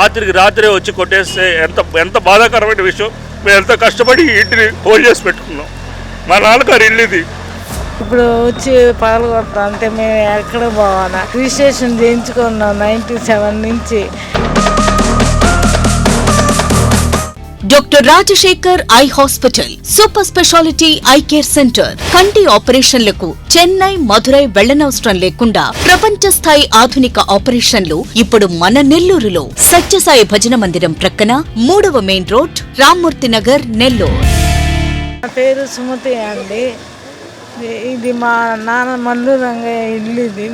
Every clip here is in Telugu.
రాత్రికి రాత్రే వచ్చి కొట్టేస్తే ఎంత ఎంత బాధాకరమైన విషయం. మేము ఎంత కష్టపడి ఇంటిని హోల్డ్ చేసి పెట్టుకున్నాం. మా నాన్నగారు ఇల్లు ఇది. ఇప్పుడు వచ్చి పాల్గొడతాం అంటే మేము ఎక్కడ పోవాలా? రిజిస్ట్రేషన్ చేయించుకున్నాం నైంటీ సెవెన్ నుంచి. Doctor Rajasekhar eye hospital super speciality eye care centre కంటి ఆపరేషన్లకు చెన్నై మధురై వెళ్ళనవసరం లేకుండా ప్రపంచ స్థాయి ఆధునిక ఆపరేషన్లు ఇప్పుడు మన నెల్లూరులో సత్యసాయి భజన మందిరం ప్రక్కన మూడవ మెయిన్ రోడ్ రామ్మూర్తి నగర్ నెల్లూరు. నా పేరు సుమతి అండి. ఇది- మా నాన్న మల్లు రంగయ్య ఇల్లు ఇది.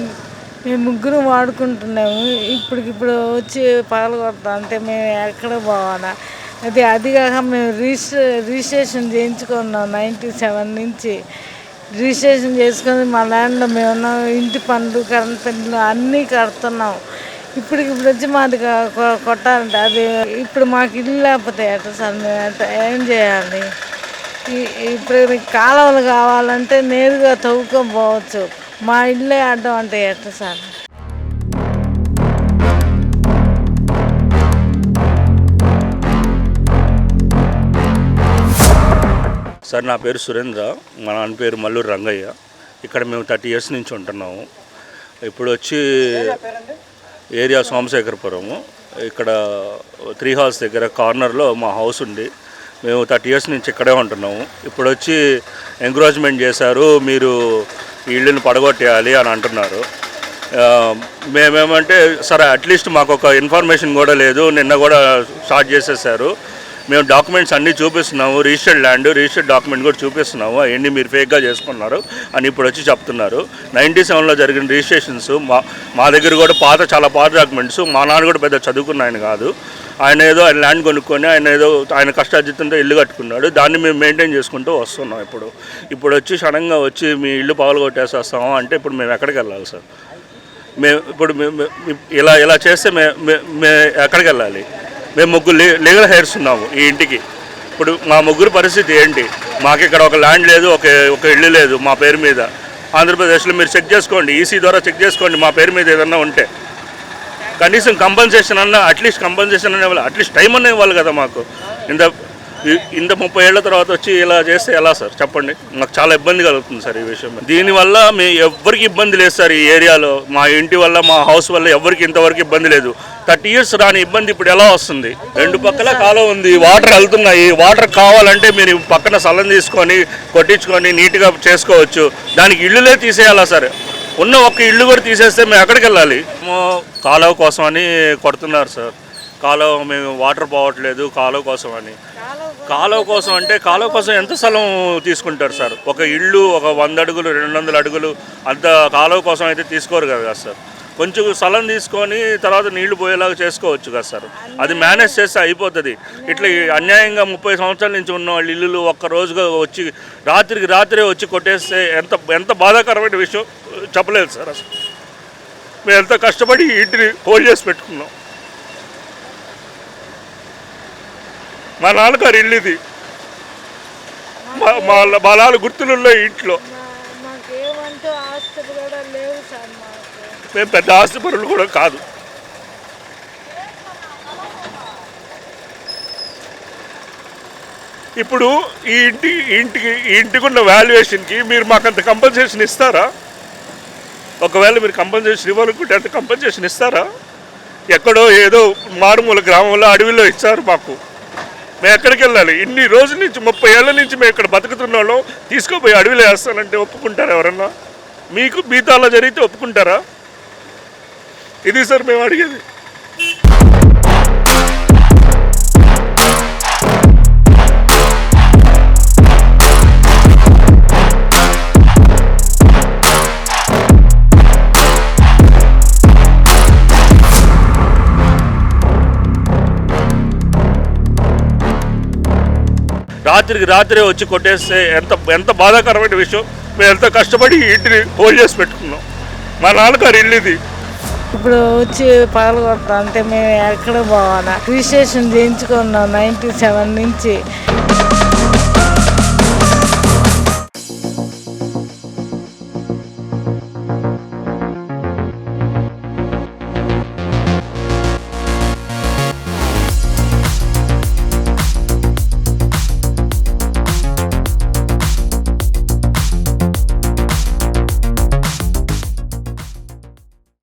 మేము ముగ్గురు వాడుకుంటున్నాము. ఇప్పటికిప్పుడు వచ్చి పగలగొడతా అంటే మేము ఎక్కడ పోవాలా? అది అది కాక మేము రిజిస్ట్రే రిజిస్ట్రేషన్ చేయించుకున్నాం నైంటీ సెవెన్ నుంచి. రిజిస్ట్రేషన్ చేసుకొని మా ల్యాండ్లో మేము ఉన్నాం. ఇంటి పనులు కరెంట్ పనులు అన్నీ కడుతున్నాం. ఇప్పటికి ఇప్పుడు వచ్చి మాది కొ- కొట్టాలంటే. అది ఇప్పుడు మాకు ఇల్లు లేకపోతే ఎట్లా సార్. మేము ఎట్ట- ఏం చేయాలి? ఇప్పుడు కాలువలు కావాలంటే నేరుగా తవ్వుకొని పోవచ్చు. మా ఇల్లే అడ్డం అంటే ఎట్లా సార్. సార్ నా పేరు సురేంద్ర. మా నాన్న పేరు మల్లూరు రంగయ్య. ఇక్కడ మేము థర్టీ ఇయర్స్ నుంచి ఉంటున్నాము. ఇప్పుడు వచ్చి ఏరియా సోమశేఖరపురము. ఇక్కడ త్రీ హౌస్ దగ్గర కార్నర్లో మా హౌస్ ఉంది. మేము థర్టీ ఇయర్స్ నుంచి ఇక్కడే ఉంటున్నాము. ఇప్పుడు వచ్చి ఎంకరేజ్మెంట్ చేశారు. మీరు ఇళ్ళని పడగొట్టేయాలి అని అంటున్నారు. మేమేమంటే సరే అట్లీస్ట్ మాకు ఒక ఇన్ఫర్మేషన్ కూడా లేదు. నిన్న కూడా స్టార్ట్ చేసేసారు. మేము డాక్యుమెంట్స్ అన్నీ చూపిస్తున్నాము రిజిస్టర్డ్ ల్యాండ్ రిజిస్టర్డ్ డాక్యుమెంట్ కూడా చూపిస్తున్నాము అవన్నీ మీరు ఫేక్గా చేసుకున్నారు అని ఇప్పుడు వచ్చి చెప్తున్నారు. నైంటీ సెవెన్లో జరిగిన రిజిస్ట్రేషన్స్ మా మా దగ్గర కూడా పాత చాలా పాత డాక్యుమెంట్స్ మా నాన్న కూడా పెద్ద చదువుకున్న ఆయన కాదు. ఆయన ఏదో ఆయన ల్యాండ్ కొనుక్కొని ఆయన ఏదో ఆయన కష్టార్జితంతో ఇల్లు కట్టుకున్నాడు. దాన్ని మేము మెయింటైన్ చేసుకుంటూ వస్తున్నాం ఇప్పుడు. ఇప్పుడు వచ్చి సడన్గా వచ్చి మీ ఇల్లు పగలు కొట్టేసేస్తాము అంటే ఇప్పుడు మేము ఎక్కడికి వెళ్ళాలి సార్? మేము ఇప్పుడు మేము ఇలా ఇలా చేస్తే మే- మే ఎక్కడికి వెళ్ళాలి? మేము ముగ్గురు లీగల్ హెయిర్స్ ఉన్నాము ఈ ఇంటికి. ఇప్పుడు మా ముగ్గురు పరిస్థితి ఏంటి? మాకు ఇక్కడ ఒక ల్యాండ్ లేదు ఒక ఒక ఇల్లు లేదు మా పేరు మీద. ఆంధ్రప్రదేశ్లో మీరు చెక్ చేసుకోండి ఈసీ ద్వారా చెక్ చేసుకోండి మా పేరు మీద ఏదన్నా ఉంటే. కనీసం కంపన్సేషన్ అన్నా అట్లీస్ట్ కంపన్సేషన్ అనే వాళ్ళు అట్లీస్ట్ టైం అనేవాళ్ళు ఇవ్వాలి కదా మాకు. ఇంత ఇంత ముప్పై ఏళ్ళ తర్వాత వచ్చి ఇలా చేస్తే ఎలా సార్? చెప్పండి. నాకు చాలా ఇబ్బంది కలుగుతుంది సార్ ఈ విషయం. దీనివల్ల మీ ఎవ్వరికి ఇబ్బంది లేదు సార్ ఈ ఏరియాలో. మా ఇంటి వల్ల మా హౌస్ వల్ల ఎవరికి ఇంతవరకు ఇబ్బంది లేదు. థర్టీ ఇయర్స్ రాని ఇబ్బంది ఇప్పుడు ఎలా వస్తుంది? రెండు పక్కల కాలువ ఉంది వాటర్ వెళ్తున్నాయి. వాటర్ కావాలంటే మీరు పక్కన స్థలం తీసుకొని కొట్టించుకొని నీట్గా చేసుకోవచ్చు. దానికి ఇల్లులే తీసేయాలా సార్? ఉన్న ఒక్క ఇల్లు కూడా తీసేస్తే మేము ఎక్కడికి వెళ్ళాలి? కాలువ కోసం అని కొడుతున్నారు సార్. కాలువ మేము వాటర్ పోవట్లేదు కాలువ కోసం అని కాలువ కోసం అంటే కాలువ కోసం ఎంత స్థలం తీసుకుంటారు సార్? ఒక ఇల్లు ఒక వంద అడుగులు రెండు వందల అడుగులు అంత కాలువ కోసం అయితే తీసుకోరు కదా సార్. కొంచెం స్థలం తీసుకొని తర్వాత నీళ్ళు పోయేలాగా చేసుకోవచ్చు కదా సార్. అది మేనేజ్ చేస్తే అయిపోతుంది. ఇట్లా ఈ అన్యాయంగా ముప్పై సంవత్సరాల నుంచి ఉన్న వాళ్ళు ఇల్లులు ఒక్క రోజుగా వచ్చి రాత్రికి రాత్రే వచ్చి కొట్టేస్తే ఎంత ఎంత బాధాకరమైన విషయం చెప్పలేదు సార్ అసలు. మేము ఎంత కష్టపడి ఇంటిని హోల్డ్ చేసి పెట్టుకున్నాం. మా నాన్నగారు ఇల్లు ఇది. మా మా నాన్న గుర్తులున్న ఇంట్లో. మేము పెద్ద ఆస్తిపరులు కూడా కాదు. ఇప్పుడు ఈ ఇంటి ఇంటికి ఈ ఇంటికి ఉన్న వాల్యుయేషన్కి మీరు మాకు అంత కంపన్సేషన్ ఇస్తారా? ఒకవేళ మీరు కంపన్సేషన్ ఇవ్వాలనుకుంటే అంత కంపన్సేషన్ ఇస్తారా? ఎక్కడో ఏదో మారుమూల గ్రామంలో అడవిలో ఇచ్చారు మాకు. మేము ఎక్కడికి వెళ్ళాలి? ఇన్ని రోజుల నుంచి ముప్పై ఏళ్ళ నుంచి మేము ఇక్కడ బతుకుతున్న వాళ్ళం తీసుకుపోయి అడవిలో వేస్తానంటే ఒప్పుకుంటారా ఎవరన్నా? మీకు మీతో అలా జరిగితే ఒప్పుకుంటారా? ఇది సార్ మేము అడిగేది. రాత్రికి రాత్రే వచ్చి కొట్టేస్తే ఎంత ఎంత బాధాకరమైన విషయం. మేము ఎంత కష్టపడి ఇంటిని హోల్డ్ చేసి పెట్టుకున్నాం. మా నాన్నగారు ఇల్లు ఇది. ఇప్పుడు వచ్చి పాల్గొడతాం అంటే మేము ఎక్కడ పోవాలా? రిజిస్ట్రేషన్ చేయించుకున్నాం నైంటీ సెవెన్ నుంచి.